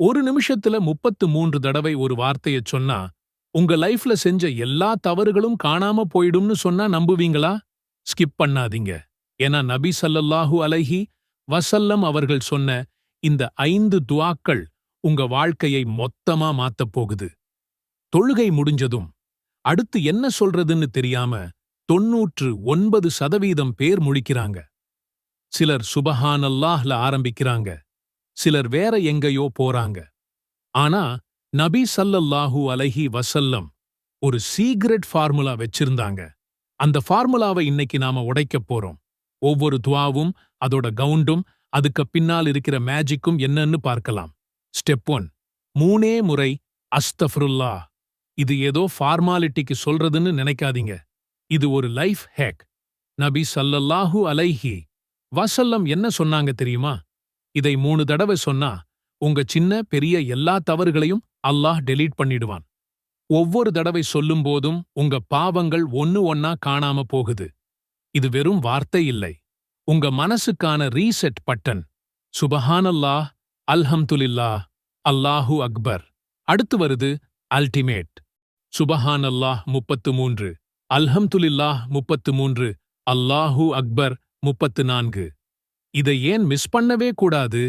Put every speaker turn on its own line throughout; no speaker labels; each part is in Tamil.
ஒரு நிமிஷத்துல முப்பத்து மூன்று தடவை ஒரு வார்த்தைய சொன்னா உங்க லைஃப்ல செஞ்ச எல்லா தவறுகளும் காணாம போயிடும்னு சொன்னா நம்புவீங்களா? ஸ்கிப் பண்ணாதீங்க. ஏன்னா நபி சல்லல்லாஹு அலைஹி வசல்லம் அவர்கள் சொன்ன இந்த ஐந்து துவாக்கள் உங்க வாழ்க்கையை மொத்தமா மாத்தப் போகுது. தொழுகை முடிஞ்சதும் அடுத்து என்ன சொல்றதுன்னு தெரியாம தொன்னூற்று ஒன்பது சதவீதம் பேர் முழிக்கிறாங்க. சிலர் சுபஹானல்லாஹ்ல ஆரம்பிக்கிறாங்க. சிலர் வேற எங்கேயோ போறாங்க. ஆனா நபி சல்லல்லாஹூ அலைஹி வசல்லம் ஒரு சீக்ரெட் ஃபார்முலா வச்சிருந்தாங்க. அந்த ஃபார்முலாவை இன்னைக்கு நாம உடைக்கப் போறோம். ஒவ்வொரு துவாவும் அதோட கவுண்டும் அதுக்கு பின்னால் இருக்கிற மேஜிக்கும் என்னன்னு பார்க்கலாம். ஸ்டெப் ஒன் மூணே முறை அஸ்தஃப்ருல்லா. இது ஏதோ ஃபார்மாலிட்டிக்கு சொல்றதுன்னு நினைக்காதீங்க. இது ஒரு லைஃப் ஹேக். நபி சல்லல்லாஹூ அலைஹி வசல்லம் என்ன சொன்னாங்க தெரியுமா? இதை மூணு தடவை சொன்னா உங்க சின்ன பெரிய எல்லா தவறுகளையும் அல்லாஹ் டெலீட் பண்ணிடுவான். ஒவ்வொரு தடவை சொல்லும்போதும் உங்க பாவங்கள் ஒன்னு ஒன்னா காணாம போகுது. இது வெறும் வார்த்தை இல்லை. உங்க மனசுக்கான ரீசெட் பட்டன். சுபஹானல்லாஹ் அல்ஹம்துலில்லாஹ் அல்லாஹு அக்பர். அடுத்து வருது அல்டிமேட் சுபஹானல்லாஹ் முப்பத்து மூன்று அல்ஹம்துலில்லாஹ் முப்பத்து மூன்று அல்லாஹு அக்பர் முப்பத்து நான்கு. இதை ஏன் மிஸ் பண்ணவே கூடாது?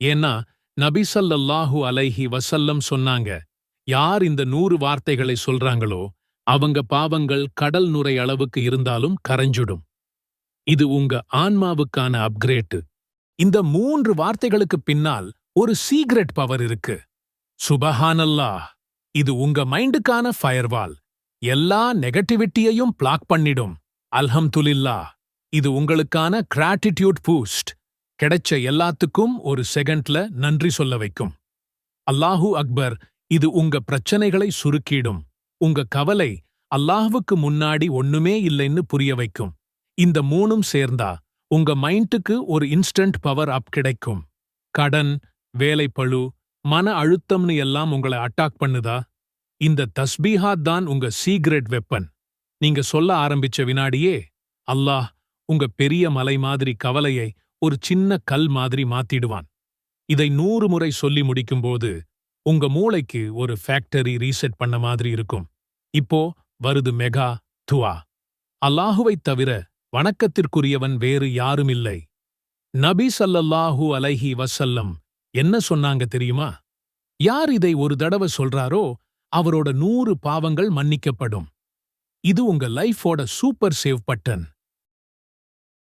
ஏன்னா நபிசல்லல்லாஹு அலைஹி வசல்லம் சொன்னாங்க யார் இந்த நூறு வார்த்தைகளை சொல்றாங்களோ அவங்க பாவங்கள் கடல் நுரை அளவுக்கு இருந்தாலும் கரைஞ்சுடும். இது உங்க ஆன்மாவுக்கான அப்கிரேட்டு இந்த மூன்று வார்த்தைகளுக்கு பின்னால் ஒரு சீக்ரெட் பவர் இருக்கு. சுபஹானல்லா இது உங்க மைண்டுக்கான ஃபயர்வால் எல்லா நெகட்டிவிட்டியையும் பிளாக் பண்ணிடும். அல்ஹம்துலில்லாஹ். இது உங்களுக்கான கிராட்டிடியூட் பூஸ்ட் கிடைச்ச எல்லாத்துக்கும் ஒரு செகண்ட்ல நன்றி சொல்ல வைக்கும். அல்லாஹூ அக்பர் இது உங்க பிரச்சனைகளை சுருக்கிடும். உங்க கவலை அல்லாஹுவுக்கு முன்னாடி ஒண்ணுமே இல்லைன்னு புரிய வைக்கும். இந்த மூணும் சேர்ந்தா உங்க மைண்டுக்கு ஒரு இன்ஸ்டன்ட் பவர் அப் கிடைக்கும். கடன் வேலைப்பழு மன அழுத்தம்னு எல்லாம் உங்களை அட்டாக் பண்ணுதா? இந்த தஸ்பீஹாத் தான் உங்க சீக்ரெட் வெப்பன் நீங்க சொல்ல ஆரம்பிச்ச வினாடியே அல்லாஹ் உங்க பெரிய மலை மாதிரி கவலையை ஒரு சின்ன கல் மாதிரி மாத்திடுவான். இதை நூறு முறை சொல்லி முடிக்கும்போது உங்க மூளைக்கு ஒரு ஃபேக்டரி ரீசெட் பண்ண மாதிரி இருக்கும். இப்போ வருது மெகா துவா. அல்லாஹுவைத் தவிர வணக்கத்திற்குரியவன் வேறு யாருமில்லை நபி ஸல்லல்லாஹு அலைஹி வசல்லம் என்ன சொன்னாங்க தெரியுமா? யார் இதை ஒரு தடவை சொல்றாரோ அவரோட நூறு பாவங்கள் மன்னிக்கப்படும். இது உங்க லைஃபோட சூப்பர் சேவ் பட்டன்